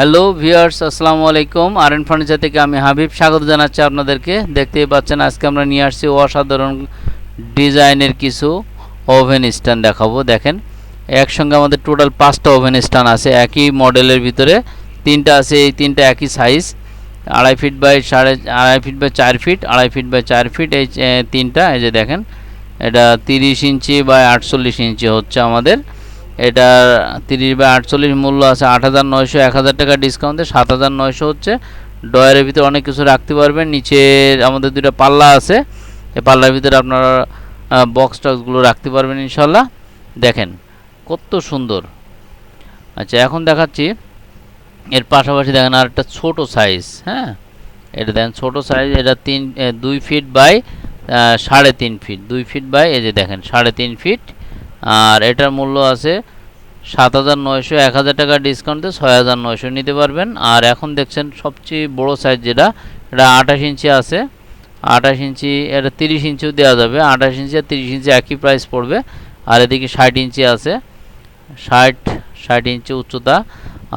Hello viewers আসসালামু আলাইকুম। আর N furniture থেকে আমি হাবিব স্বাগত জানাচ্ছি আপনাদেরকে। দেখতেই পাচ্ছেন, আজকে আমরা নিয়ে আসছি অসাধারণ ডিজাইনের কিছু ওভেন স্ট্যান্ড দেখাবো। দেখেন, একসঙ্গে আমাদের টোটাল পাঁচটা ওভেন স্ট্যান্ড আছে। একই মডেলের ভিতরে তিনটা আছে, এই তিনটা একই সাইজ আড়াই ফিট বাই সাড়ে, আড়াই ফিট বাই চার ফিট আড়াই ফিট বাই চার ফিট এই তিনটা। এই যে দেখেন, এটা তিরিশ ইঞ্চি বাই আটচল্লিশ ইঞ্চি হচ্ছে আমাদের। এটা তিরিশ বাই আটচল্লিশ মূল্য আছে আট হাজার নয়শো, এক হাজার টাকা ডিসকাউন্টে সাত হাজার নয়শো হচ্ছে। ডয়ারের ভিতরে অনেক কিছু রাখতে পারবেন। নিচে আমাদের দুটো পাল্লা আছে। এই পাল্লার ভিতরে আপনারা বক্স টক্সগুলো রাখতে পারবেন ইনশাল্লাহ। দেখেন, কত সুন্দর। আচ্ছা এখন দেখাচ্ছি। এর পাশাপাশি দেখেন আর একটা ছোটো সাইজ হ্যাঁ? এটা দেখেন ছোটো সাইজ এটা তিন দুই ফিট বাই সাড়ে তিন ফিট দুই ফিট বাই এই যে দেখেন, সাড়ে তিন ফিট আর এটার মূল্য আছে সাত হাজার নয়শো, এক হাজার টাকা ডিসকাউন্টে ছয় হাজার নয়শো নিতে পারবেন। আর এখন দেখছেন সবচেয়ে বড় সাইজ যেটা, এটা আঠাশ ইঞ্চি আছে। আঠাশ ইঞ্চি, এটা তিরিশ ইঞ্চিও দেওয়া যাবে। আঠাশ ইঞ্চি আর তিরিশ ইঞ্চি একই প্রাইস পড়বে। আর এদিকে ষাট ইঞ্চি আছে। ষাট ষাট ইঞ্চি উচ্চতা।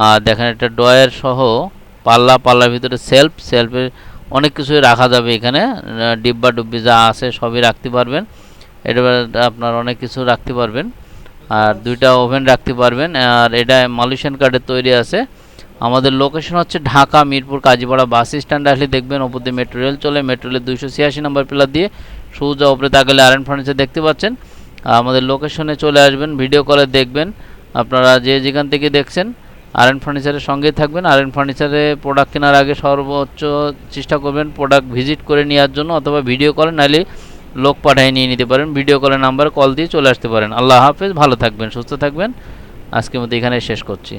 আর দেখেন একটা ডয়ের সহ পাল্লা, পাল্লার ভিতরে সেলফ সেলফের অনেক কিছুই রাখা যাবে এখানে। ডিব্বা ডুব্বি যা আছে সবই রাখতে পারবেন। এটা আপনার অনেক কিছু রাখতে পারবেন। আর দুইটা ওভেন রাখতে পারবেন। আর এটা মালয়েশিয়ান কার্ডের তৈরি আছে। আমাদের লোকেশন হচ্ছে ঢাকা, মিরপুর, কাজীপাড়া বাস স্ট্যান্ড আসলে দেখবেন ওপর দিয়ে মেট্রো রেল চলে। মেট্রো রেলের দুইশো ছিয়াশি নম্বর পিলার দিয়ে সোজা ওপরে তাকালে আর এন ফার্নিচার দেখতে পাচ্ছেন। আমাদের লোকেশনে চলে আসবেন ভিডিও কলে দেখবেন। আপনারা যে যেখান থেকে দেখছেন আর এন ফার্নিচারের সঙ্গেই থাকবেন। আর এন ফার্নিচারে প্রোডাক্ট কেনার আগে সর্বোচ্চ চেষ্টা করবেন প্রোডাক্ট ভিজিট করে নেওয়ার জন্য অথবা ভিডিও কলে নাহলে লোক পাঠিয়ে নিয়ে নিতে পারেন ভিডিও কলের নাম্বার কল দিয়ে চলে আসতে পারেন। আল্লাহ হাফেজ, ভালো থাকবেন, সুস্থ থাকবেন। আজকের মতো এখানে শেষ করছি।